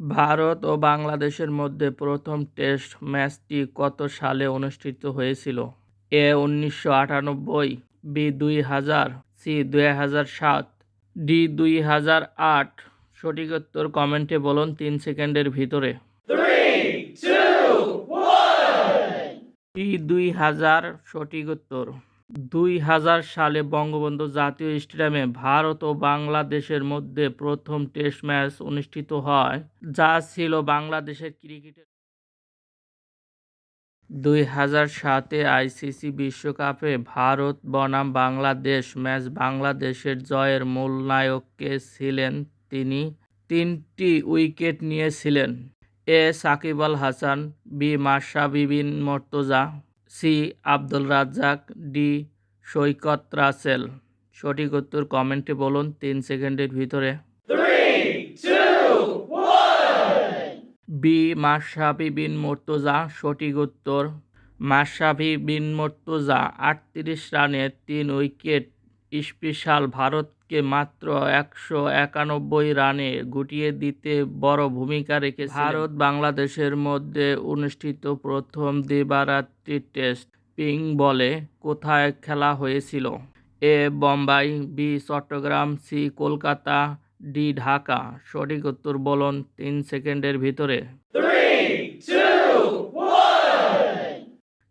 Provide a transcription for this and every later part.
ভারত ও বাংলাদেশের মধ্যে প্রথম টেস্ট ম্যাচটি কত সালে অনুষ্ঠিত হয়েছিল? এ উনিশশো আটানব্বই বি দুই হাজার সি দুই হাজার সাত ডি দুই হাজার আট। সঠিক উত্তর কমেন্টে বলুন তিন সেকেন্ডের ভিতরে। ডি দুই হাজার সঠিক উত্তর। দুই হাজার সালে বঙ্গবন্ধু জাতীয় স্টেডিয়ামে ভারত ও বাংলাদেশের মধ্যে প্রথম টেস্ট ম্যাচ অনুষ্ঠিত হয়, যা ছিল বাংলাদেশের ক্রিকেটের দুই হাজার সাতে আইসিসি বিশ্বকাপে ভারত বনাম বাংলাদেশ ম্যাচ বাংলাদেশের জয়ের মূল নায়ককে ছিলেন তিনি। তিনটি উইকেট নিয়েছিলেন A Shakib Al Hasan, B Mashrafe Bin Mortaza. C. Abdul Razzak D. Saikat Rasel. সঠিক উত্তর কমেন্টে বলুন তিন সেকেন্ডের ভিতরে। বি. মাশরাফি বিন মর্তজা সঠিক উত্তর। মাশরাফি বিন মর্তজা আটত্রিশ রানে তিন উইকেট স্পেশাল ভারতকে মাত্র একশো একানব্বই রানে গুটিয়ে দিতে বড় ভূমিকা রেখেছে ভারত বাংলাদেশের মধ্যে অনুষ্ঠিত প্রথম দিবারাত্রি টেস্ট পিং বলে কোথায় খেলা হয়েছিল? A Bombay B Chattogram C Kolkata D Dhaka. সঠিক উত্তর বলুন তিন সেকেন্ডের ভিতরে।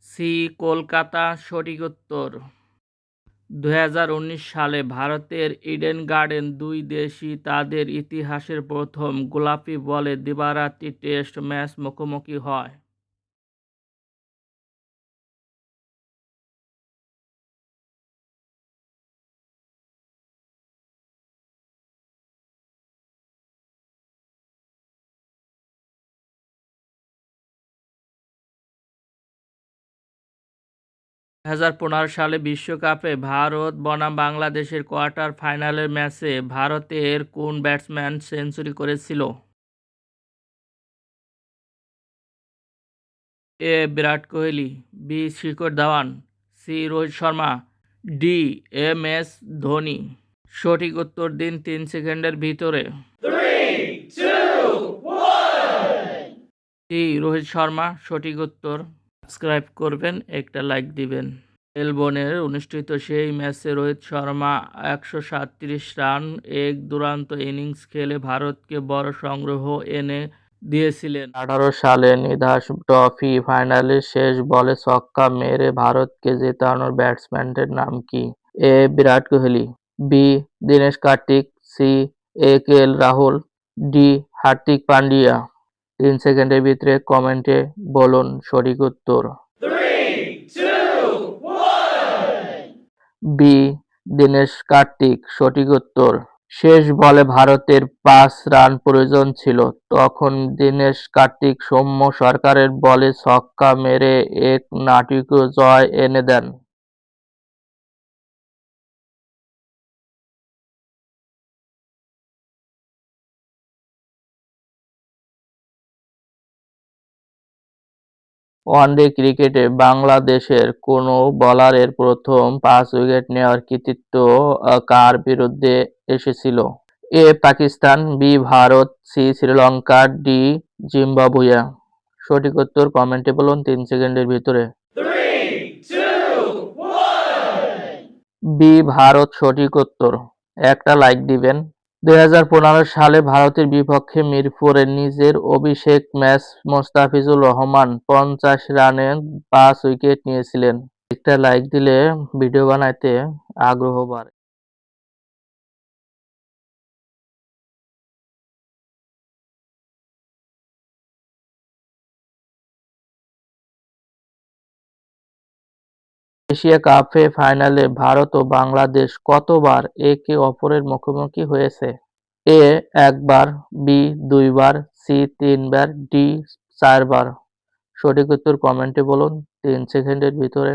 সি কলকাতা সঠিক উত্তর। দু হাজার উনিশ সালে ভারতের ইডেন গার্ডেন দুই দেশই তাদের ইতিহাসের প্রথম গোলাপি বলে দিবারাত্রি টেস্ট ম্যাচ মুখোমুখি হয়। হাজার পনেরো সালে বিশ্বকাপে ভারত বনাম বাংলাদেশের কোয়ার্টার ফাইনালের ম্যাচে ভারতের কোন ব্যাটসম্যান সেঞ্চুরি করেছিল? A Virat Kohli B Shikhar Dhawan C Rohit Sharma D M S Dhoni. সঠিক উত্তর দিন তিন সেকেন্ডের ভিতরে। টি রোহিত শর্মা সঠিক উত্তর। সাবস্ক্রাইব করবেন, একটা লাইক দিবেন। মেলবোর্নের অনুষ্ঠিত সেই ম্যাচে রোহিত শর্মা একশো সাতত্রিশ রান, এক দুরান্ত ইনিংস খেলে ভারতকে বড় সংগ্রহ এনে দিয়েছিলেন। আঠারো সালে নিধাস ট্রফি ফাইনালে শেষ বলে ছক্কা মেরে ভারতকে জেতানোর ব্যাটসম্যানদের নাম কি? A, Virat Kohli, B, Dinesh Karthik, C, A K L Rahul, D, Hardik Pandya. তিন সেকেন্ডের ভিতরে কমেন্টে বলুন সঠিক উত্তর। বি, দীনেশ কার্তিক, সঠিক উত্তর। শেষ বলে ভারতের পাঁচ রান প্রয়োজন ছিল। তখন দীনেশ কার্তিক সৌম্য সরকারের বলে ছক্কা মেরে এক নাটকীয় জয় এনে দেন। ওয়ানডে ক্রিকেটে বাংলাদেশের কোন বোলারের প্রথম পাঁচ উইকেট নেওয়ার কৃতিত্ব কার বিরুদ্ধে এসেছিল? A, Pakistan, B, Bharat, C, Sri Lanka, D, Zimbabwe. সঠিক উত্তর কমেন্টে বলুন তিন সেকেন্ডের ভিতরে। বি, ভারত সঠিক উত্তর। একটা লাইক দিবেন। দুই হাজার পনেরো সালে ভারতের বিপক্ষে মিরপুরে নিজের অভিষেক ম্যাচ মোস্তাফিজুর রহমান পঞ্চাশ রানে পাঁচ উইকেট নিয়েছিলেন। একটা লাইক দিলে, ভিডিও বানাইতে আগ্রহ বাড়ে। এশিয়া কাপে ফাইনালে ভারত ও বাংলাদেশ কতবার একে অপরের মুখোমুখি হয়েছে? এ একবার, বি দুইবার, সি তিনবার, ডি চারবার। সঠিক উত্তর কমেন্টে বলুন। তিন সেকেন্ডের ভিতরে।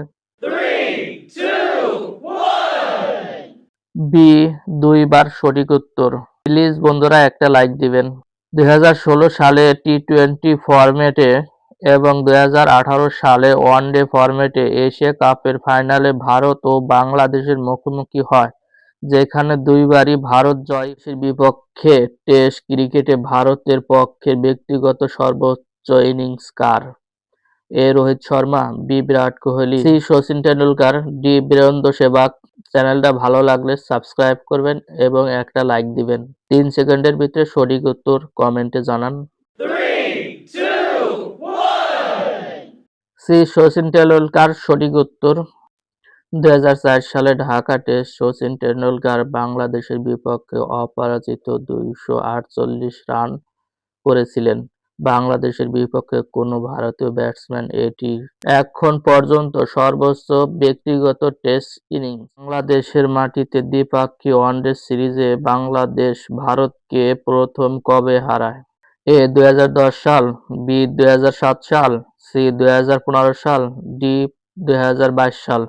বি দুইবার সঠিক উত্তর। প্লিজ বন্ধুরা একটা লাইক দিবেন। দুই হাজার ষোলো সালে টি টোয়েন্টি ফরম্যাটে এবং দু হাজার আঠারো সালে ওয়ানডে ফরম্যাটে এশিয়া কাপের ফাইনালে ভারত ও বাংলাদেশের মুখোমুখি হয়, যেখানে দুইবারই ভারত জয়ের বিপক্ষে টেস্ট ক্রিকেটে ভারতের পক্ষে ব্যক্তিগত সর্বোচ্চ innings car? A Rohit Sharma, B Virat Kohli, C Sachin Tendulkar D Virender Sehwag. চ্যানেলটা ভালো লাগলে সাবস্ক্রাইব করবেন এবং একটা লাইক দিবেন। তিন সেকেন্ডের ভিতরে সঠিক উত্তর কমেন্টে জানান। সি সচিন টেন্ডুলকার সঠিক উত্তর। দু হাজার চার সালে ঢাকা টেস্ট সচিন টেন্ডুলকার বাংলাদেশের বিপক্ষে অপরাজিত দুইশো আটচল্লিশ রান করেছিলেন। বাংলাদেশের বিপক্ষে কোনো ভারতীয় ব্যাটসম্যান এটি এখন পর্যন্ত সর্বোচ্চ ব্যক্তিগত টেস্ট ইনিংস। বাংলাদেশের মাটিতে দ্বিপাক্ষিক ওয়ানডে সিরিজে বাংলাদেশ ভারতকে প্রথম কবে হারায়? এ দুই হাজার দশ সাল, বি দুই হাজার সাত সাল সি দুই সাল, ডি দুই সাল।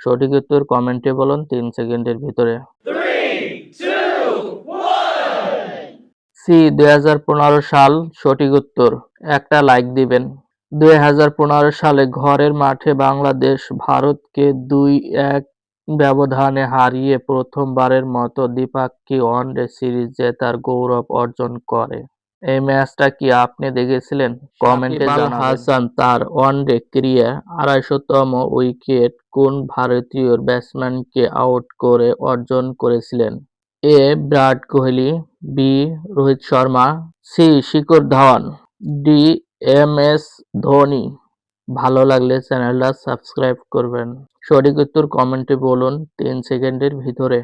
সঠিক উত্তর কমেন্টে বলুন তিন সেকেন্ডের ভিতরে। সি দুই সাল, সঠিক উত্তর। একটা লাইক দিবেন। দুই হাজার পনেরো সালে ঘরের মাঠে বাংলাদেশ ভারতকে দুই এক ব্যবধানে হারিয়ে প্রথমবারের মতো দ্বিপাক্ষিক ওয়ানডে সিরিজ জেতার গৌরব অর্জন করে। এই ম্যাচটা কি আপনি দেখেছিলেন? কমেন্টে জানান হাসান তার ওয়ানডে ক্রিয়া আড়াইশোতম উইকেট কোন ভারতীয় ব্যাটসম্যানকে আউট করে অর্জন করেছিলেন? A. Virat Kohli B. Rohit Sharma C. Shikhar Dhawan D. M. S. Dhoni. ভালো লাগলে চ্যানেলটা সাবস্ক্রাইব করবেন। সঠিক উত্তর কমেন্টে বলুন তিন সেকেন্ডের ভিতরে।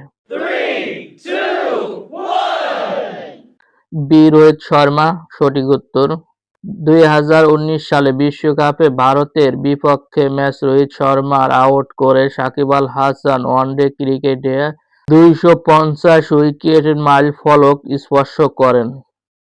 বি রোহিত শর্মা, সঠিক উত্তর। দুই হাজার উনিশ সালে বিশ্বকাপে ভারতের বিপক্ষে ম্যাচ রোহিত শর্মার আউট করে সাকিব আল হাসান ওয়ানডে ক্রিকেটে দুইশো পঞ্চাশ উইকেট মাইল ফলক স্পর্শ করেন।